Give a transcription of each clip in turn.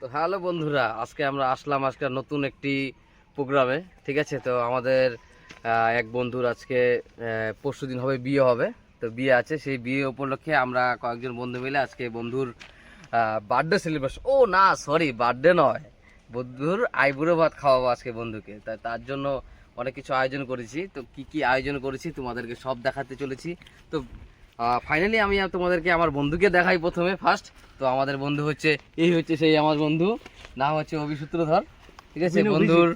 তো হ্যালো বন্ধুরা, আজকে আমরা আসলাম আজকে নতুন একটি প্রোগ্রামে, ঠিক আছে? তো আমাদের এক বন্ধুর আজকে পরশু দিন হবে, বিয়ে হবে। তো বিয়ে আছে, সেই বিয়ে উপলক্ষে আমরা কয়েকজন বন্ধু মিলে আজকে বন্ধুর বার্থডে সেলিব্রেশন ও না সরি বার্থডে নয়। বন্ধুর আইবুড়ো ভাত খাওয়াবো আজকে বন্ধুকে। তাই তার জন্য অনেক কিছু আয়োজন করেছি। তো কি কি আয়োজন করেছি তোমাদেরকে সব দেখাতে চলেছি। তো ফাইনালি আমি তোমাদেরকে আমার বন্ধুকে দেখাই প্রথমে ফার্স্ট তো আমাদের বন্ধু হচ্ছে এই হচ্ছে সেই আমার বন্ধু। নাম হচ্ছে অভিসূত্রধর। ঠিক আছে বন্ধুর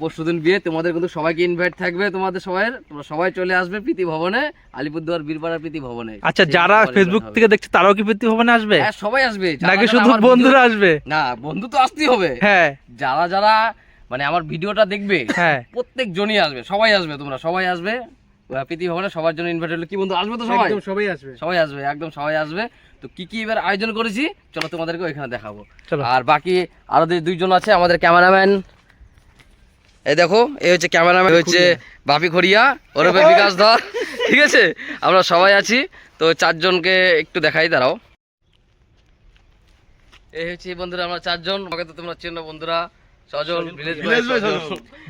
পরশুদিন বিয়ে। তোমাদের কিন্তু সবাইকে ইনভাইট থাকবে তোমাদের সবাই তোমরা সবাই চলে আসবে প্রীতি ভবনে আলিপুরদুয়ার বীরপাড়া প্রীতি ভবনে। আচ্ছা যারা ফেসবুক থেকে দেখছে তারাও কি প্রীতি ভবনে আসবে? হ্যাঁ সবাই আসবে। যারা নাকি শুধু বন্ধুরা আসবে? না বন্ধু তো আসতেই হবে। হ্যাঁ। যারা যারা মানে আমার ভিডিওটা দেখবে হ্যাঁ। প্রত্যেক জনই আসবে সবাই আসবে তোমরা সবাই আসবে। প্রীতি ভবনে সবার জন্য ইনভাইট হলো। কি বন্ধু আসবে তো সবাই? সবাই আসবে। সবাই আসবে একদম সবাই আসবে। তো কি কি এবার আয়োজন করেছি? চলো তোমাদেরকে ওইখানে দেখাবো। চলো। আর বাকি আরও দুইজন আছে আমাদের ক্যামেরাম্যান। এই দেখো এই হচ্ছে ক্যামেরাম্যান হচ্ছে বাপি খড়িয়া ওরফে বিকাশ ধর ঠিক আছে? আমরা সবাই আছি। তো চারজনকে একটু দেখাই দাঁড়াও। এই হচ্ছে বন্ধুরা আমরা চারজন। আমাকে তো তোমরা চেনো বন্ধুরা। Sajal village boy Sajal.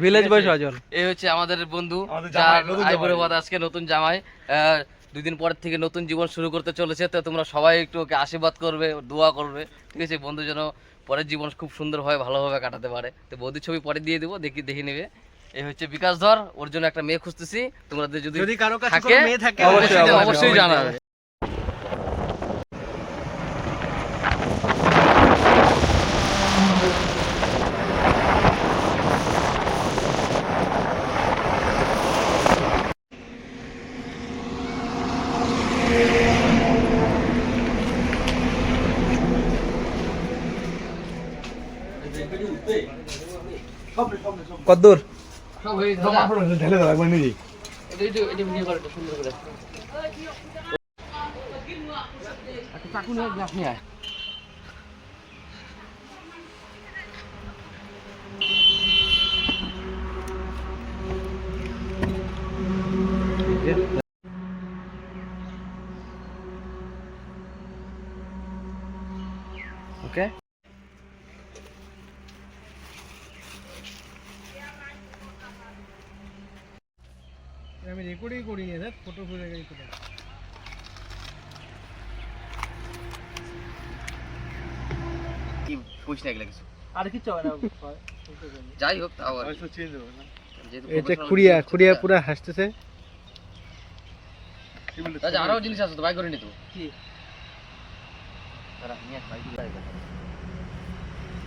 Village boy Sajal. এই হচ্ছে আমাদের বন্ধু যার আইবুড়ো আজকে নতুন জামাই। আহ, দুই থেকে নতুন জীবন শুরু করতে চলেছে তো তোমরা সবাই একটু ওকে আশীর্বাদ করবে দোয়া করবে। ঠিক আছে বন্ধু যেন পরের জীবন খুব সুন্দর সুন্দরভাবে ভালোভাবে কাটাতে পারে। তো বৌদির ছবি পরে দিয়ে দেবো দেখি দেখে নেবে। এই হচ্ছে বিকাশ ধর ওর জন্য একটা মেয়ে খুঁজতেছি। তোমাদের যদি যদি কারও কাছে থাকে মেয়ে থাকে অবশ্যই, অবশ্যই অবশ্যই, অবশ্যই জানাবে। কদ্দূর? সব ঢেলে আমি রেকর্ডই করি দেখ ফটো করে গেছি কি না কিছু। আর কি চলে না যাই হোক তাও আর। চেঞ্জ হবে না? এটা খুড়িয়া খুড়িয়া। পুরো হাসতেছে। আরও জিনিস আছে তো বাই করে নি তো। কি? দাঁড়া, নিয়ে বাই করে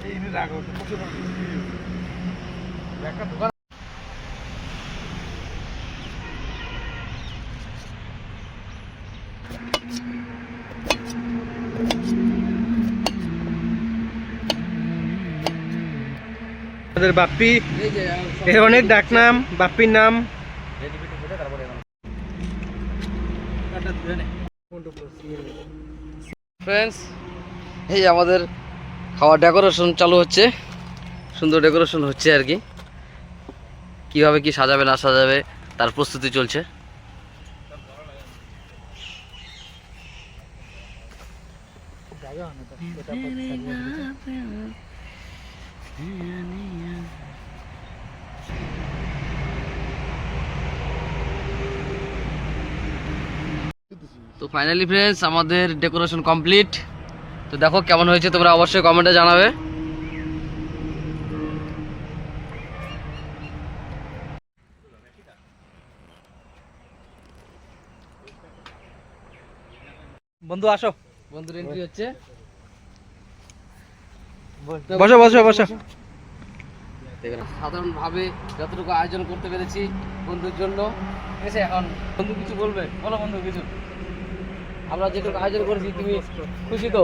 এই নে রাখো প্রচুর একটা দোকান আমাদের বাপ্পি। এর অনেক ডাক নাম বাপ্পির নাম। ফ্রেন্ডস এই আমাদের খাওয়া ডেকোরেশন চালু হচ্ছে। সুন্দর ডেকোরেশন হচ্ছে আর কি। কীভাবে কি সাজাবে না সাজাবে তার প্রস্তুতি চলছে। তো ফাইনালি ফ্রেন্ডস আমাদের ডেকোরেশন কমপ্লিট তো দেখো কেমন হয়েছে তোমরা অবশ্যই কমেন্টে জানাবে। বন্ধু আসো। বন্ধুর এন্ট্রি হচ্ছে। বসো। বসো বসো সাধারণভাবে যতটুকু আয়োজন করতে পেরেছি বন্ধুর জন্য ঠিক আছে? এখন বন্ধু কিছু বলবে? বলো বন্ধু কিছু। আমরা যেটুকু আয়োজন করেছি তুমি খুশি তো?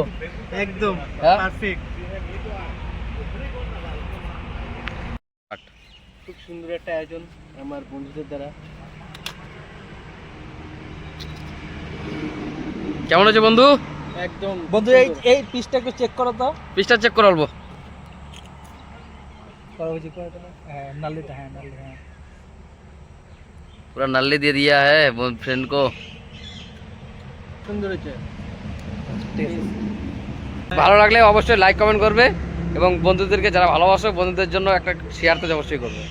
একদম হ্যাঁ? পারফেক্ট খুব সুন্দর একটা আয়োজন আমার বন্ধুদের দ্বারা। কেমন হয়েছে বন্ধু? একদম বন্ধু এই এই পিসটা একটু চেক করো তো পিসটা চেক করে অল্প করা হয়েছে হ্যাঁ নালিটা হ্যাঁ নালি হ্যাঁ पूरा नल्ली दे दिया है वो फ्रेंड को সুন্দর হয়েছে ভালো লাগলে অবশ্যই লাইক কমেন্ট করবে এবং বন্ধুদেরকে যারা ভালোবাসো বন্ধুদের জন্য একটা শেয়ার তো অবশ্যই করবে